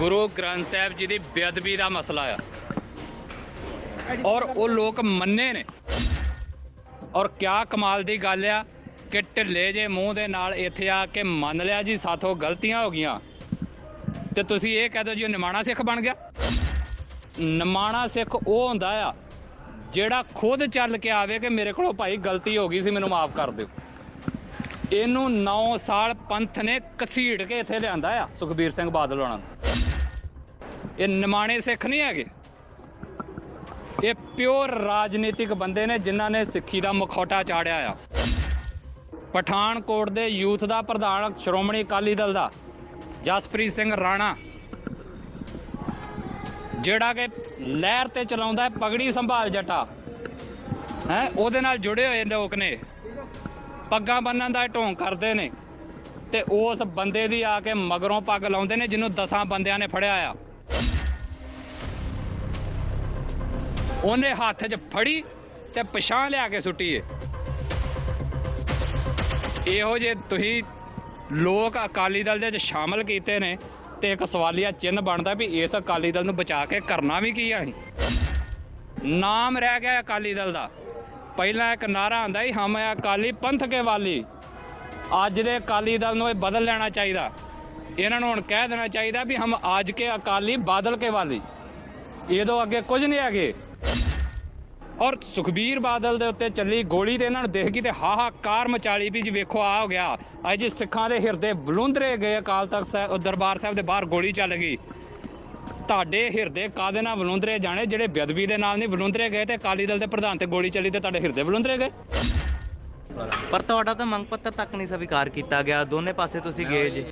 ਗੁਰੂ ਗ੍ਰੰਥ ਸਾਹਿਬ ਜੀ ਦੀ ਬੇਅਦਬੀ ਦਾ ਮਸਲਾ ਆ। ਔਰ ਉਹ ਲੋਕ ਮੰਨੇ ਨੇ। ਔਰ ਕਿਆ ਕਮਾਲ ਦੀ ਗੱਲ ਆ ਕਿ ਢਿੱਲੇ ਜੇ ਮੂੰਹ ਦੇ ਨਾਲ ਇੱਥੇ ਆ ਕੇ ਮੰਨ ਲਿਆ ਜੀ, ਸਾਥੋਂ ਗਲਤੀਆਂ ਹੋ ਗਈਆਂ। ਤੇ ਤੁਸੀਂ ਇਹ ਕਹਿ ਦਿਓ ਜੀ, ਉਹ ਨਿਮਾਣਾ ਸਿੱਖ ਬਣ ਗਿਆ? ਨਿਮਾਣਾ ਸਿੱਖ ਉਹ ਹੁੰਦਾ ਆ ਜਿਹੜਾ ਖੁਦ ਚੱਲ ਕੇ ਆਵੇ ਕਿ ਮੇਰੇ ਕੋਲੋਂ ਭਾਈ ਗਲਤੀ ਹੋ ਗਈ ਸੀ, ਮੈਨੂੰ ਮਾਫ ਕਰ ਦਿਓ। ਇਹਨੂੰ 9 ਸਾਲ ਪੰਥ ਨੇ ਕਸੀੜ ਕੇ ਇੱਥੇ ਲਿਆਂਦਾ ਆ, ਸੁਖਬੀਰ ਸਿੰਘ ਬਾਦਲ ਹੋਣਾ ਨੂੰ। ਇਹ ਨਿਮਾਣੇ ਸਿੱਖ ਨਹੀਂ ਹੈਗੇ। ਇਹ ਪਿਓਰ ਰਾਜਨੀਤਿਕ ਬੰਦੇ ਨੇ ਜਿਨ੍ਹਾਂ ਨੇ ਸਿੱਖੀ ਦਾ ਮਖੌਟਾ ਚਾੜਿਆ ਆ। ਪਠਾਨਕੋਟ ਦੇ ਯੂਥ ਦਾ ਪ੍ਰਧਾਨ ਸ਼੍ਰੋਮਣੀ ਅਕਾਲੀ ਦਲ ਦਾ, ਜਸਪ੍ਰੀਤ ਸਿੰਘ ਰਾਣਾ। ਜਿਹੜਾ ਕਿ ਲਹਿਰ ਤੇ ਚਲਾਉਂਦਾ ਹੈ, ਪਗੜੀ ਸੰਭਾਲ ਜਟਾ। ਹੈ, ਉਹਦੇ ਨਾਲ ਜੁੜੇ ਹੋਏ ਲੋਕ ਨੇ। ਪੱਗਾਂ ਬੰਨਣ ਦਾ ਢੋਂਗ ਕਰਦੇ ਨੇ। ਤੇ ਉਸ ਬੰਦੇ ਦੀ ਆ ਕੇ ਮਗਰੋਂ ਪੱਗ ਲਾਉਂਦੇ ਨੇ, ਜਿਹਨੂੰ ਦਸਾਂ ਬੰਦਿਆਂ ਨੇ ਫੜਿਆ ਆ। ਉਹਨੇ ਹੱਥ 'ਚ ਫੜੀ ਤੇ ਪਛਾਣ ਲਿਆ ਕੇ ਸੁੱਟੀ ਏ ਇਹੋ ਜੇ ਤੁਸੀਂ ਲੋਕ ਅਕਾਲੀ ਦਲ ਦੇ ਵਿੱਚ ਸ਼ਾਮਲ ਕੀਤੇ ਨੇ ਤੇ ਇੱਕ ਸਵਾਲੀਆ ਚਿੰਨ੍ਹ ਬਣਦਾ ਵੀ ਇਸ ਅਕਾਲੀ ਦਲ ਨੂੰ ਬਚਾ ਕੇ ਕਰਨਾ ਵੀ ਕੀ ਆ ਨਾਮ ਰਹਿ ਗਿਆ ਅਕਾਲੀ ਦਲ ਦਾ। ਪਹਿਲਾਂ ਇੱਕ ਨਾਰਾ ਆਂਦਾ ਸੀ, ਹਮ ਹੈ ਅਕਾਲੀ ਪੰਥ ਕੇ ਵਾਲੀ। ਅੱਜ ਦੇ ਅਕਾਲੀ ਦਲ ਨੂੰ ਇਹ ਬਦਲ ਲੈਣਾ ਚਾਹੀਦਾ। ਇਹਨਾਂ ਨੂੰ ਹੁਣ ਕਹਿ ਦੇਣਾ ਚਾਹੀਦਾ ਵੀ ਹਮ ਅੱਜ ਕੇ ਅਕਾਲੀ ਬਾਦਲ ਕੇ ਵਾਲੀ। ਇਹ ਤੋਂ ਅੱਗੇ ਕੁਝ ਨਹੀਂ ਹੈਗੇ। ਔਰ ਸੁਖਬੀਰ ਬਾਦਲ ਦੇ ਉੱਤੇ ਚੱਲੀ ਗੋਲੀ ਤੇ ਇਹਨਾਂ ਨੂੰ ਦੇਖ ਗਈ ਤੇ ਹਾਹਾਕਾਰ ਮਚਾਲੀ ਵੀ ਜੀ, ਵੇਖੋ ਆ ਹੋ ਗਿਆ। ਅੱਜ ਸਿੱਖਾਂ ਦੇ ਹਿਰਦੇ ਬਲੁੰਦਰੇ ਗਏ ਅਕਾਲ ਤਖਤ ਸਾਹਿਬ ਦਰਬਾਰ ਸਾਹਿਬ ਦੇ ਬਾਹਰ ਗੋਲੀ ਚੱਲ ਗਈ। ਤੁਹਾਡੇ ਹਿਰਦੇ ਕਾਦੇ ਨਾਲ ਬਲੁੰਦਰੇ ਜਾਣੇ? ਜਿਹੜੇ ਬੇਅਦਬੀ ਦੇ ਨਾਲ ਨਹੀਂ ਬਲੁੰਦਰੇ ਗਏ ਤੇ ਅਕਾਲੀ ਦਲ ਦੇ ਪ੍ਰਧਾਨ ਤੇ ਗੋਲੀ ਚੱਲੀ ਤੇ ਤੁਹਾਡੇ ਹਿਰਦੇ ਬਲੁੰਦਰੇ ਗਏ? ਪਰ ਤੁਹਾਡਾ ਤਾਂ ਮੰਗ ਪੱਤਰ ਤੱਕ ਨਹੀਂ ਸਵੀਕਾਰ ਕੀਤਾ ਗਿਆ। ਦੋਨੇ ਪਾਸੇ ਤੁਸੀਂ ਗਏ ਜੀ।